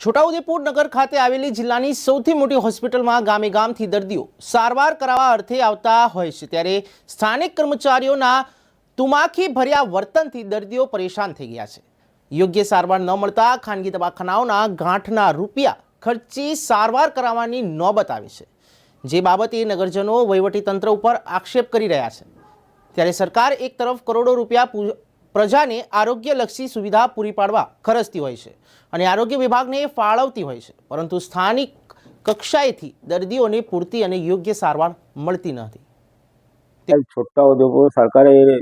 છોટાઉદેપુર નગર ખાતે આવેલી જિલ્લાની સૌથી મોટી હોસ્પિટલમાં ગામે ગામથી દર્દીઓ સારવાર કરાવવા અર્થે આવતા હોય છે. ત્યારે સ્થાનિક કર્મચારીઓના તુમાખી ભર્યા વર્તનથી દર્દીઓ પરેશાન થઈ ગયા છે. યોગ્ય સારવાર ન મળતા ખાનગી દવાખાનાઓના ગાંઠના રૂપિયા ખર્ચી સારવાર કરાવવાની નોબત આવી છે. જે બાબતે નગરજનો વહીવટીતંત્ર ઉપર આક્ષેપ કરી રહ્યા છે. ત્યારે સરકાર એક તરફ કરોડો રૂપિયા પ્રજાને આરોગ્યલક્ષી સુવિધા પૂરી પાડવા ખરચતી હોય છે અને આરોગ્ય વિભાગને એ ફાળવતી હોય છે. પરંતુ સ્થાનિક કક્ષાએથી દર્દીઓને પૂરતી અને યોગ્ય સારવાર મળતી નથી. છોટા છોટાઉદેપુર સરકારી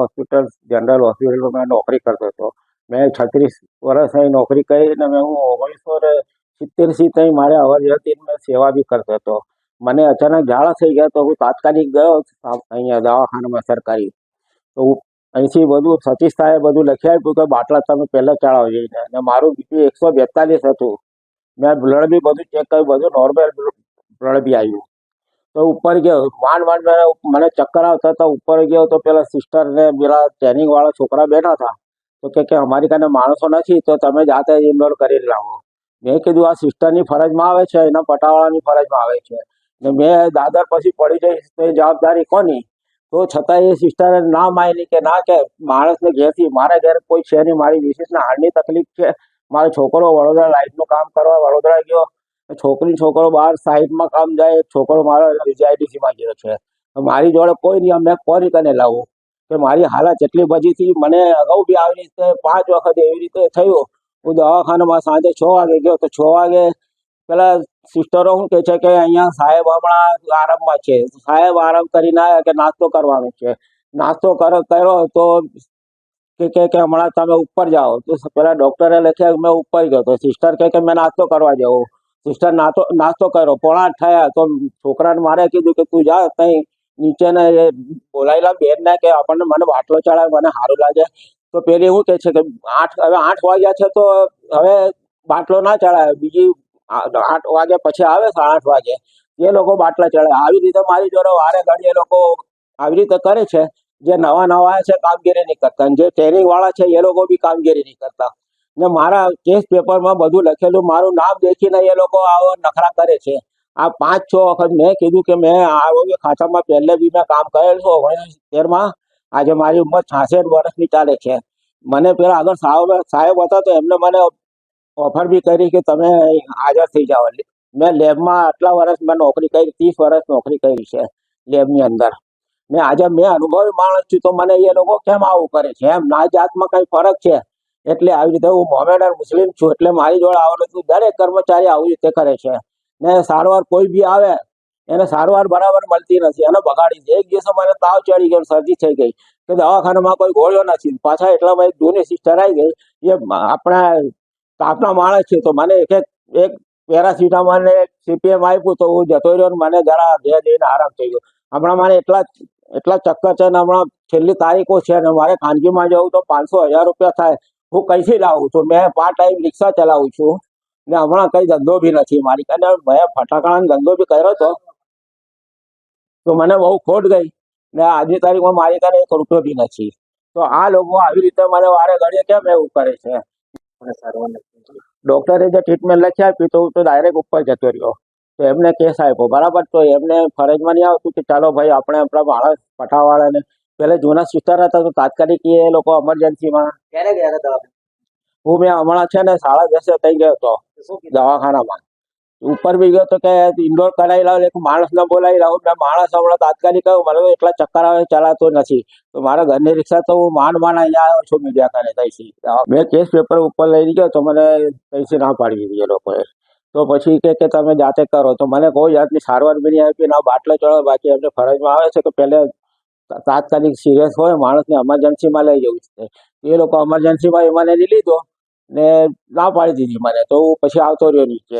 હોસ્પિટલ જનરલ હોસ્પિટલમાં મેં નોકરી કરતો હતો. મેં છત્રીસ વર્ષ અહીં નોકરી કરી અને મેં હું ઓગણીસો ને સિત્તેરથી ત્યાં મારે અવર મેં સેવા બી કરતો હતો. મને અચાનક ઝાડા થઈ ગયા તો હું તાત્કાલિક ગયો અહીંયા દવાખાનામાં સરકારી. તો હું અહીંથી બધું સતીશ સાહેબ બધું લખી આપ્યું કે બાટલા તમે પહેલાં ચડાવો જઈને અને મારું બીપી એકસો બેતાલીસ હતું. મેં બ્લડ બી બધું ચેક કર્યું, બધું નોર્મલ બ્લડ બી આવ્યું. તો ઉપર ગયો, માંડ માંડ મને મને ચક્કર આવતા હતા, ઉપર ગયો તો પેલા સિસ્ટર ને પેલા ટ્રેનિંગ વાળા છોકરા બેઠા હતા. તો કે કે અમારી કાને માણસો નથી, તો તમે જાતે ઇન્વોલ્વ કરી લાવો. મેં કીધું, આ સિસ્ટરની ફરજમાં આવે છે, એના પટાવાળાની ફરજમાં આવે છે. ને મેં દાદર પછી પડી જઈશ તો એ જવાબદારી કોની? તો છતાં એ સિસ્ટરે ના માની કે ના કે માણસને ઘેરથી, મારા ઘેર કોઈ છે નહીં, મારી વિશેષના હાડની તકલીફ છે. મારો છોકરો વડોદરા લાઇટનું કામ કરવા વડોદરા ગયો. છોકરી, છોકરો બહાર સાઈડમાં કામ જાય, છોકરો મારો જીઆઈડીસીમાં ગયો છે. મારી જોડે કોઈ નહીં, અમે કોની કને લાવું? કે મારી હાલત એટલી બધી હતી, મને અગાઉ બી આવી રીતે પાંચ વખત એવી રીતે થયું. હું દવાખાનામાં સાંજે છ વાગે ગયો, તો છ વાગે પેલા સિસ્ટરો શું કહે છે કે અહીંયા સાહેબ હમણાં આરામમાં છે. સાહેબ આરામ કરીને આવ્યા કે નાસ્તો કરવાનો છે. નાસ્તો કરો, કર્યો તો કે કે કે હમણાં તમે ઉપર જાઓ. તો પેલા ડોક્ટરે લખ્યા મેં ઉપર ગયો. તો સિસ્ટર કહે કે મેં નાસ્તો કરવા જાઉં. સિસ્ટર નાસ્તો નાસ્તો કર્યો. પોણા થયા. તો છોકરાને મારે કીધું કે તું જા તઈ નીચે ને એ બોલાયેલા બેનને કે આપણને મને બાટલો ચડાવે મને સારું લાગે. તો પેલી એવું કહે છે કે આઠ, હવે આઠ વાગ્યા છે તો હવે બાટલો ના ચડાવે બીજી આઠ વાગે પછી આવે સાડા આઠ વાગે. એ લોકો બાટલા ચડાવે આવી રીતે મારી જોડે વારે ઘડી એ લોકો આવી રીતે કરે છે. જે નવા નવા છે, કામગીરી નહીં કરતા. જે ટ્રેનિંગ વાળા છે, એ લોકો બી કામગીરી નહીં કરતા. ને મારા કેસ પેપરમાં બધું લખેલું. મારું નામ દેખીને એ લોકો આવો નખરા કરે છે. આ પાંચ છ વખત મેં કીધું કે મેં આરોગ્ય ખાતામાં પહેલે બી મેં કામ કરેલું છું, ઓગણીસો સિત્તેરમાં આજે મારી ઉંમર છાસઠ વર્ષની ચાલે છે. મને પેલા આગળ સાહેબ સાહેબ હતા તો એમને મને ઓફર બી કરી કે તમે હાજર થઈ જાઓ. મેં લેબમાં આટલા વર્ષ મેં નોકરી કરી, ત્રીસ વર્ષ નોકરી કરી છે લેબની અંદર. ને આજે મેં અનુભવી માણસ છું, તો મને એ લોકો કેમ આવું કરે છે? એમ ના જાતમાં કઈ ફરક છે? એટલે આવી રીતે હું મોમેડન મુસ્લિમ છું, એટલે મારી જોડે આવેલું છું દરેક કર્મચારી આવી રીતે કરે છે. ને સારવાર કોઈ બી આવે, એને સારવાર બરાબર મળતી નથી. એને બગાડી દે. એક દિવસે મને તાવ ચડી ગયો, શરદી થઈ ગઈ. કે દવાખાનામાં કોઈ ગોળ્યો નથી. પાછા એટલામાં એક જૂની સિસ્ટર આવી ગઈ, એ આપણા તાપના માણસ છે. તો મને એક એક પેરાસિટામોલ ને સીપીએમ આપ્યું તો હું જતો રહ્યો મને જરા ઘેર જઈને આરામ થઈ ગયો. હમણાં મારે એટલા એટલા ચક્કર છે ને હમણાં છેલ્લી તારીખો છે ને મારે ખાનગીમાં જવું તો પાંચસો હજાર રૂપિયા થાય. હું કઈથી લાવું છું? મેં પાર્ટ ટાઈમ રિક્ષા ચલાવું છું ને હમણાં કઈ ધંધો બી નથી મારી. કારણે મેં ફટાકડાનો ધંધો બી કર્યો હતો તો મને બહુ ખોટ ગઈ ને આજની તારીખમાં મારી કને એક રૂપિયો બી નથી. તો આ લોકો આવી રીતે મને વારે ઘડીએ કેમ એવું કરે છે? ડોક્ટરે જે ટ્રીટમેન્ટ લખી આપી તો હું તો ડાયરેક્ટ ઉપર જતો રહ્યો. તો એમને કેસ આપ્યો. બરાબર? તો એમને ફરજમાં નહીં આવતું કે ચાલો ભાઈ આપણે આપણા માણસ પટાવાળાને પેલે જૂના સિસ્ટર હતા તો તાત્કાલિક એ લોકો એમરજન્સીમાં ક્યારે ગયા હતા હું મેં હમણાં છે ને સાડા દસે થઈ ગયો હતો. શું દવાખાનામાં. ઉપર બી ગયો તો કે ઇન્ડોર કરાવી લાવ, એક માણસ ના બોલાવી લાવું. મેં માણસ હમણાં તાત્કાલિક કહ્યું મને તો એટલા ચક્કર આવે, ચલાતો નથી. તો મારા ઘરની રિક્ષા તો હું માંડ માન અહીંયા આવ્યો છું મીડિયા કરે તઈથી મેં કેસ પેપર ઉપર લઈ ગયો તો મને તઈથી ના પાડી દીધી એ લોકોએ. તો પછી કે કે તમે જાતે કરો. તો મને કોઈ જાતની સારવાર બી નહીં આપી, ના બાટલો ચડો બાકી એમને ફરજમાં આવે છે કે પહેલે તાત્કાલિક સિરિયસ હોય, માણસને એમરજન્સીમાં લઈ જવું છે. એ લોકો એમરજન્સીમાં એ મને લીધો ને ના પાડી દીધી મને. તો પછી આવતો રહ્યો નીચે.